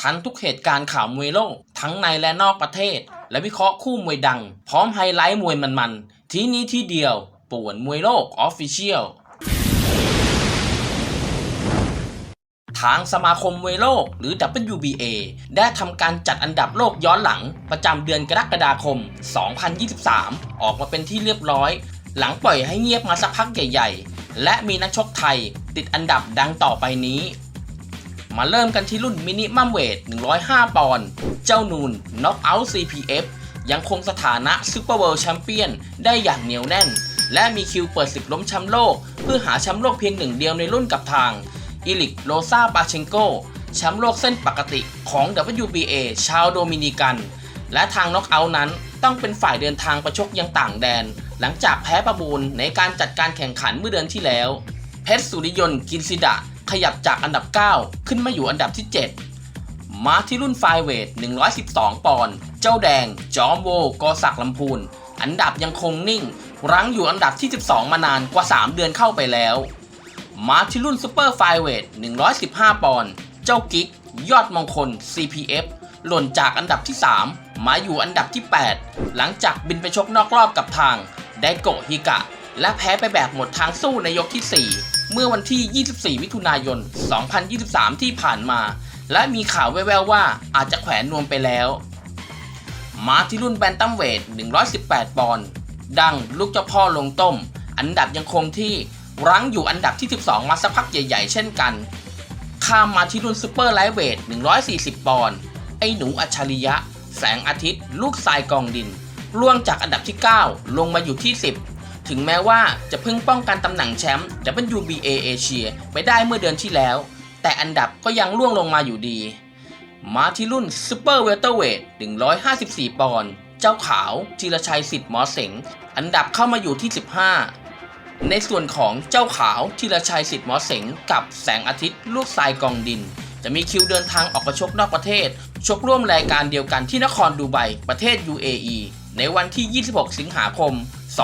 ทันทุกเหตุการณ์ข่าวมวยโลก ทั้งในและนอกประเทศ และวิเคราะห์คู่มวยดัง พร้อมไฮไลท์มวยมันๆ ที่นี้ที่เดียวป่วนมวยโลกออฟฟิเชียลทางสมาคมมวยโลกหรือ WBA ได้ทำการจัดอันดับโลกย้อนหลังประจำเดือนกรกฎาคม 2023 ออกมาเป็นที่เรียบร้อย หลังปล่อยให้เงียบมาสักพักใหญ่ ๆ และมีนักชกไทยติดอันดับดังต่อไปนี้ มาเริ่มกันที่รุ่นมินิมัมเวท 105 ปอนด์ เจ้านูนน็อกเอาท์ CPF ยังคงสถานะซูเปอร์เวิลด์แชมเปี้ยนได้อย่างเหนียวแน่น และมีคิวเปิดศึกล้มแชมป์โลก เพื่อหาแชมป์โลกเพียงหนึ่งเดียวในรุ่นกับทางอิลิกโรซาปาเชนโกแชมป์โลกเส้นปกติของ WBA ชาวโดมินิกัน และทางน็อกเอาท์นั้นต้องเป็นฝ่ายเดินทางประชกยังต่างแดน หลังจากแพ้ประมูลในการจัดการแข่งขันเมื่อเดือนที่แล้ว เพชรสุริยนต์กินซิดะ ขยับจากอันดับ 9 ขึ้นมาอยู่อันดับที่ 7 มาที่รุ่นไฟเวท 112 ปอนด์ เจ้าแดง จอมโวกอศักดิ์ลำพูน อันดับยังคงนิ่ง รั้งอยู่อันดับที่ 12 มานานกว่า 3 เดือนเข้าไปแล้ว มาที่รุ่นซูเปอร์ไฟเวท 115 ปอนด์ เจ้ากิ๊ก ยอดมงคล CPF หล่นจากอันดับที่ 3 มาอยู่อันดับที่ 8 หลังจากบินไปชกนอกรอบกับทางไดโกะฮิกะ และแพ้ไปแบบหมดทางสู้ในยกที่ 4 เมื่อวันที่ 24 มิถุนายน 2023 ที่ผ่านมา และมีข่าวแว่วๆว่าอาจจะแขวนนวมไปแล้ว มาที่รุ่นแบนตัมเวท 118 ปอนด์ดังลูกเจ้าพ่อลงต้ม อันดับยังคงที่รั้งอยู่อันดับที่ 12 มาสักพักใหญ่ๆ เช่นกัน ข้ามมาที่รุ่นซูเปอร์ไลท์เวท 140 ปอนด์ไอ้หนูอัจฉริยะ แสงอาทิตย์ ลูกทรายกองดินร่วงจากอันดับที่ 9 ลงมาอยู่ที่ 10 ถึงแม้ว่าจะเพิ่งป้องกันตำแหน่งแชมป์ WBA เอเชียไปได้เมื่อเดือนที่แล้ว แต่อันดับก็ยังร่วงลงมาอยู่ดี มาที่รุ่นซูเปอร์เวลเตอร์เวท154 ปอนด์เจ้าขาวจิรชัยสิทธิ์หมอเสง อันดับเข้ามาอยู่ที่ 15 ในส่วนของเจ้าขาวธีรชัยสิทธิ์หมอเสง กับแสงอาทิตย์ลูกทรายกองดิน จะมีคิวเดินทางออกไปชกนอกประเทศ ชกร่วมรายการเดียวกันที่นครดูไบประเทศ UAE ในวันที่ 26 สิงหาคม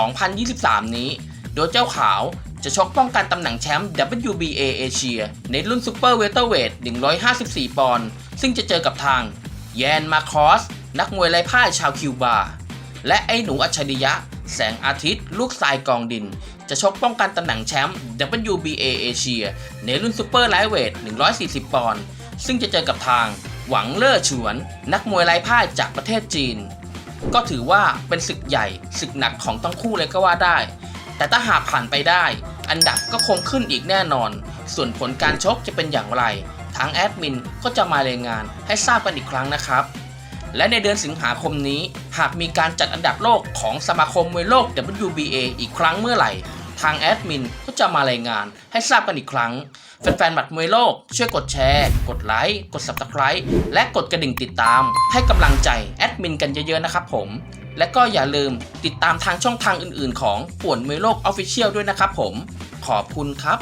2023 นี้ โดยเจ้าขาวจะชกป้องกันตำแหน่งแชมป์ WBA เอเชียในรุ่นซูเปอร์เวลเตอร์เวท154 ปอนด์ซึ่งจะเจอกับทาง แยนมาคอส นักมวยไร้พ่ายชาวคิวบา และไอ้หนูอัจฉริยะ แสงอาทิตย์ ลูกทรายกองดิน จะชกป้องกันตำแหน่งแชมป์ WBA เอเชียในรุ่นซูเปอร์ไลท์เวท140 ปอนด์ซึ่งจะเจอกับทาง หวังเล่อฉวน นักมวยไร้พ่ายจากประเทศจีน ก็ถือว่าเป็นศึกใหญ่ศึกหนักของทั้งคู่เลยก็ว่าได้ แต่ถ้าหากผ่านไปได้ อันดับก็คงขึ้นอีกแน่นอน ส่วนผลการชกจะเป็นอย่างไร ทางแอดมินก็จะมารายงานให้ทราบกันอีกครั้งนะครับ และในเดือนสิงหาคมนี้ หากมีการจัดอันดับโลกของสมาคมมวยโลก WBA อีกครั้งเมื่อไหร่ ทางแอดมินก็จะมารายงานให้ทราบกันอีกครั้ง แฟนๆบัตรมวยโลก ช่วยกดแชร์ กดไลค์ กด Subscribe และกดกระดิ่งติดตาม ให้กำลังใจแอดมินกันเยอะๆนะครับผม และก็อย่าลืมติดตามทางช่องทางอื่นๆ ของป่วนมวยโลก Official ด้วยนะครับผม ขอบคุณครับ